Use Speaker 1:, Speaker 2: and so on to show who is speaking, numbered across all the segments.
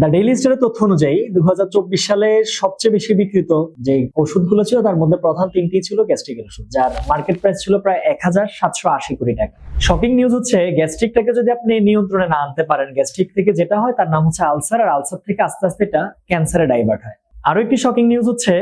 Speaker 1: The daily স্টারের তথ্য অনুযায়ী দু সালে সবচেয়ে বেশি বিক্রিত যে ওষুধগুলো ছিল, তার মধ্যে প্রধান তিনটি ছিল গ্যাস্ট্রিক ওষুধ, যার মার্কেট প্রাইস ছিল প্রায় এক হাজার সাতশো আশি কোটি টাকা। শপিং নিউজ হচ্ছে গ্যাস্ট্রিকটাকে যদি আপনি নিয়ন্ত্রণে না আনতে পারেন গ্যাস্ট্রিক থেকে যেটা হয়, তার নাম হচ্ছে আলসার আর আলসার থেকে আস্তে আস্তে এটা ক্যান্সারে ডাইভার্ট হয়। আরও একটি শকিং নিউজ হচ্ছে,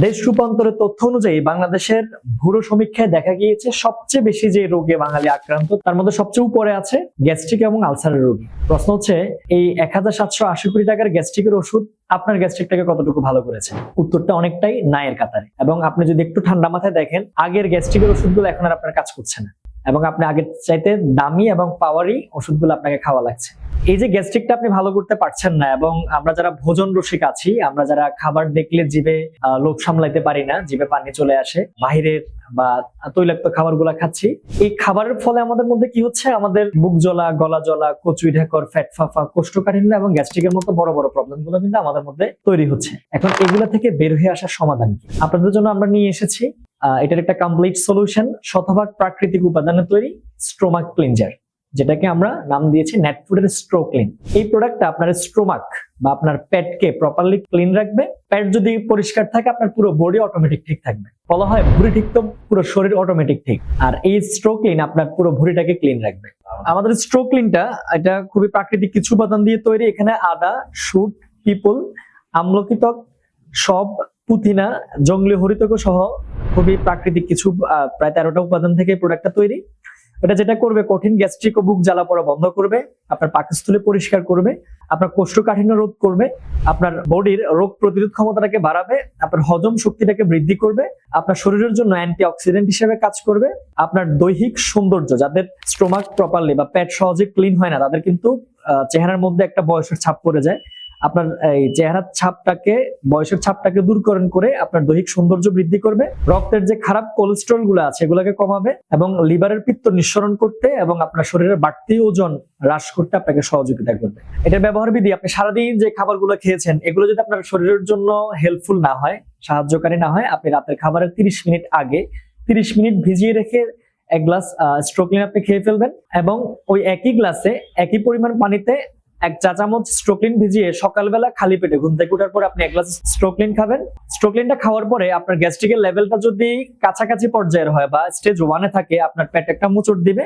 Speaker 1: দেশ রূপান্তরের তথ্য অনুযায়ী বাংলাদেশের ভুরো সমীক্ষায় দেখা গিয়েছে সবচেয়ে বেশি যে রোগে বাঙালি আক্রান্ত, তার মধ্যে সবচেয়ে উপরে আছে গ্যাস্ট্রিক এবং আলসারের রোগী। প্রশ্ন হচ্ছে, এই এক হাজার সাতশো আশি কোটি টাকার গ্যাস্ট্রিকের ওষুধ আপনার গ্যাস্ট্রিকটাকে কতটুকু ভালো করেছে? উত্তরটা অনেকটাই নায়ের কাতারে। এবং আপনি যদি একটু ঠান্ডা মাথায় দেখেন, আগের গ্যাস্ট্রিকের ওষুধগুলো এখন আর আপনার কাজ করছে না। এবং আপনি আগের চাইতে দামি এবং পাওয়ারি ওষুধগুলো আপনাকে খাওয়া লাগছে। এই যে গ্যাস্ট্রিকটা আপনি ভালো করতে পারছেন না এবং আমরা যারা ভোজন রসিক আছি আমরা যারা খাবার দেখলে জিভে লোভ সামলাইতে পারি না জিভে পানি চলে আসে বাহিরের বা তৈলাক্ত খাবারগুলো খাচ্ছি। এই খাবারের ফলে আমাদের মধ্যে কি হচ্ছে? আমাদের বুক জ্বলা গলা জ্বলা কচুই ঢাকর ফ্যাট ফাফা কোষ্ঠকাঠিন্য এবং গ্যাস্ট্রিকের মতো বড় বড় প্রবলেমগুলো কিন্তু আমাদের মধ্যে তৈরি হচ্ছে। এখন এগুলা থেকে বের হয়ে আসার সমাধান কি? আপনাদের জন্য আমরা নিয়ে এসেছি আহ, এটার একটা কমপ্লিট সলিউশন শতভাগ প্রাকৃতিক উপাদানে তৈরি স্ট্রোমাক ক্লিনজার যেটাকে আমরা নাম দিয়েছি নেটফুডের স্ট্রো ক্লিন। এই প্রোডাক্টটা আপনার স্ট্রোমাক বা আপনার পেটকে প্রপারলি ক্লিন রাখবে। পেট যদি পরিষ্কার থাকে, আপনার পুরো বডি অটোমেটিক ঠিক থাকবে। বলা হয় ভুঁড়ি ঠিক তো, পুরো শরীর অটোমেটিক ঠিক। আর এই স্ট্রো ক্লিন আপনার পুরো ভুঁড়িটাকে ক্লিন রাখবে। আমাদের স্ট্রো ক্লিনটা, এটা খুবই প্রাকৃতিক কিছু উপাদান দিয়ে তৈরি। এখানে আদা, শুট, পিপল, আমলকিতক, সব পুতিনা জঙ্গলি হরিতক সহ খুবই প্রাকৃতিক কিছু প্রায় তেরোটা উপাদান থেকে প্রোডাক্টটা তৈরি। এটা যেটা করবে, কঠিন গ্যাস্ট্রিক ও বুক জ্বালা পড়া বন্ধ করবে, আপনার পাকস্থলী পরিষ্কার করবে, আপনার কোষ্ঠকাঠিন্য রোধ করবে, আপনার বডির রোগ প্রতিরোধ ক্ষমতাটাকে বাড়াবে, আপনার হজম শক্তিটাকে বৃদ্ধি করবে, আপনার শরীরের জন্য অ্যান্টি অক্সিডেন্ট হিসেবে কাজ করবে, আপনার দৈহিক সৌন্দর্য, যাদের স্টোমাক প্রপারলি বা পেট সহজে ক্লিন হয় না, তাদের কিন্তু চেহারার মধ্যে একটা বয়সের ছাপ পড়ে যায় আপনার এই চেহারার ছাপটাকে, বয়সের ছাপটাকে দূরকরণ করে আপনার দৈহিক সৌন্দর্য বৃদ্ধি করবে, রক্তের যে খারাপ কোলেস্ট্রলগুলো আছে এগুলোকে কমাবে এবং লিভারের পিত্ত নিঃসরণ করতে এবং আপনার শরীরের বাড়তি ওজন হ্রাস করতে আপনাকে সহযোগিতা করবে। এটার ব্যবহার বিধি, আপনি সারাদিন যে খাবারগুলো খেয়েছেন, এগুলো যদি আপনার শরীরের জন্য হেল্পফুল না হয়, সাহায্যকারী না হয়, আপনি রাতের খাবারের তিরিশ মিনিট আগে তিরিশ মিনিট ভিজিয়ে রেখে এক গ্লাস স্ট্রোকলিন আপনি খেয়ে ফেলবেন এবং ওই একই গ্লাসে একই পরিমাণ পানিতে এক চা চামচ স্ট্রোকলিন ভিজিয়ে সকালবেলা খালি পেটে ঘুম থেকে ওঠার পর আপনি এক গ্লাস স্ট্রোকলিন খাবেন। স্ট্রোকলিনটা খাওয়ার পরে আপনার গ্যাস্ট্রিকের লেভেলটা যদি কাছাকাছি পর্যায়ের হয় বা স্টেজ ওয়ানে থাকে, আপনার পেট একটা মুচড় দিবে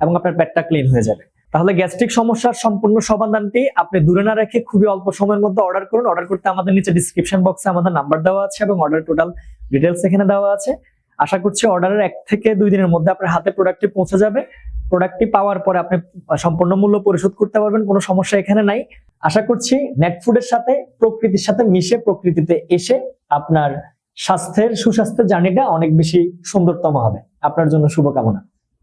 Speaker 1: এবং আপনার পেটটা ক্লিন হয়ে যাবে। তাহলে গ্যাস্ট্রিক সমস্যার সম্পূর্ণ সমাধানটি আপনি দূরে না রেখে খুবই অল্প সময়ের মধ্যে অর্ডার করুন। অর্ডার করতে আমাদের নিচে ডিসক্রিপশন বক্সে আমাদের নাম্বার দেওয়া আছে এবং অর্ডার টোটাল ডিটেলস এখানে দেওয়া আছে। আশা করছি অর্ডারের এক থেকে দুই দিনের মধ্যে আপনার হাতে প্রোডাক্টটি পৌঁছে যাবে। প্রোডাক্টটি পাওয়ার পরে আপনি সম্পূর্ণ মূল্য পরিশোধ করতে পারবেন, কোনো সমস্যা এখানে নাই। আশা করছি নেটফুডের সাথে, প্রকৃতির সাথে মিশে প্রকৃতিতে এসে আপনার স্বাস্থ্যের সুস্বাস্থ্যের জার্নিটা অনেক বেশি সুন্দরতম হবে। আপনার জন্য শুভকামনা।